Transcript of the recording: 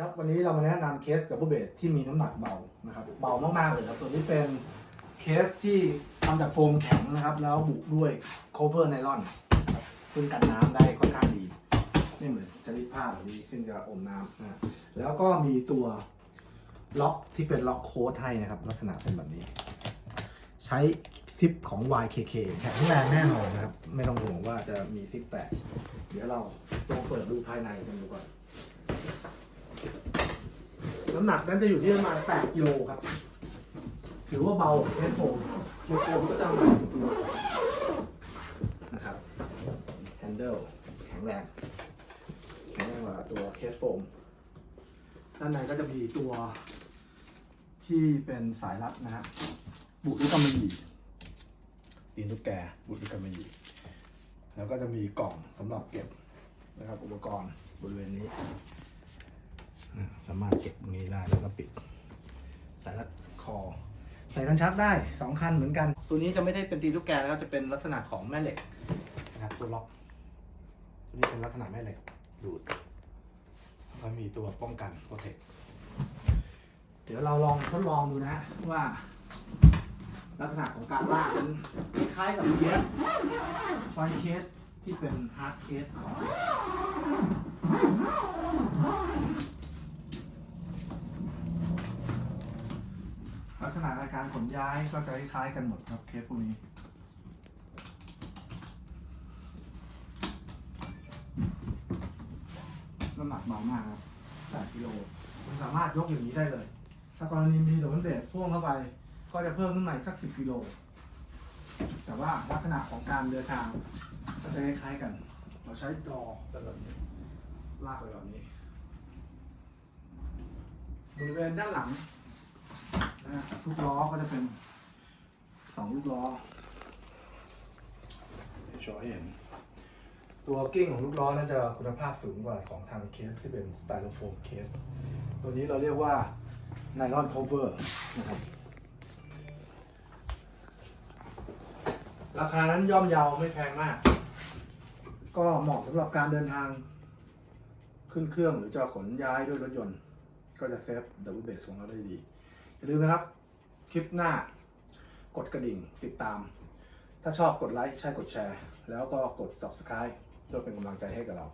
ครับวันนี้เรามาแนะนำเคสดับเบิลเบดที่มีน้ำหนักเบานะครับเบามากๆเลยครับตัวนี้เป็นเคสที่ทำจากโฟมแข็งนะครับ แล้วบุด้วยโคเวอร์ไนลอนซึ่งกันน้ำได้ค่อนข้างดีไม่เหมือนจะรีดผ้าแบบนี้ซึ่งจะอมน้ำนะฮะแล้วก็มีตัวล็อกที่เป็นล็อกโค้ดให้นะครับ ลักษณะเป็นแบบนี้ ใช้ซิปของ YKK แข็งแรงแน่นอนนะครับ ไม่ต้องห่วงว่าจะมีซิปแตกเดี๋ยวเราลองเปิดดูภายในกันดูก่อน น้ำหนักนั้นจะอยู่ที่ประมาณ 8 กิโลครับ ถือว่าเบาเทสโฟมเทสโฟมก็จะประมาณ10กิโลนะครับแฮนเดิลแข็งแรงแข็งแรงกว่าตัวเคสโฟมด้านในก็จะมีตัวที่เป็นสายรัดนะฮะบุด้วยกำมะหยี่ตีนตุ๊กแกบุด้วยกำมะหยี่แล้วก็จะมีกล่องสำหรับเก็บนะครับอุปกรณ์บริเวณนี้อ่า สามารถเก็บตรงนี้ได้แล้วก็ปิด สายรัดคอ ใส่กันชักได้สองคันเหมือนกัน ตัวนี้จะไม่ได้เป็นตีลูกแกนะครับจะเป็นลักษณะของแม่เหล็กนะครับตัวล็อก ตัวนี้เป็นลักษณะแม่เหล็กดูดแล้วมีตัวป้องกันโปรเทคเดี๋ยวเราลองทดลองดูนะ ว่า ลักษณะของการลากมันคล้ายๆกับเคสไฟเคสที่เป็นฮาร์ดเคสของ ษณะอาการขนย้ายก็จะคล้ายกันหมดครับเคสพวกนี้น้ำหนักเบามากครับ8กิโลมันสามารถยกอย่างนี้ได้เลย ถ้ากรณีมีโดนเบสพ่วงเข้าไป ก็จะเพิ่มขึ้นมาอีกสัก 10 กิโล แต่ว่าลักษณะของการเดินทางก็จะคล้ายๆกัน เราใช้ดอแบบนี้ ลากไปแบบนี้ บริเวณด้านหลัง นะลูกล้อก็จะเป็นสองลูกล้อโชว์ให้เห็น ตัวกิ้งของลูกล้อน่าจะคุณภาพสูงกว่าของทางเคสที่เป็นสไตโลโฟมเคส ตัวนี้เราเรียกว่าไนลอนโคเวอร์นะครับ ราคานั้นย่อมเยาวไม่แพงมาก ก็เหมาะสำหรับการเดินทาง ขึ้นเครื่องหรือจะขนย้ายด้วยรถยนต์ ก็จะเซฟดับเบิลเบสของเราได้ดี อย่าลืมนะครับ คลิปหน้ากดกระดิ่งติดตาม ถ้าชอบกดไลค์ใช่กดแชร์ แล้วก็กด subscribe เพื่อเป็นกำลังใจให้กับเรา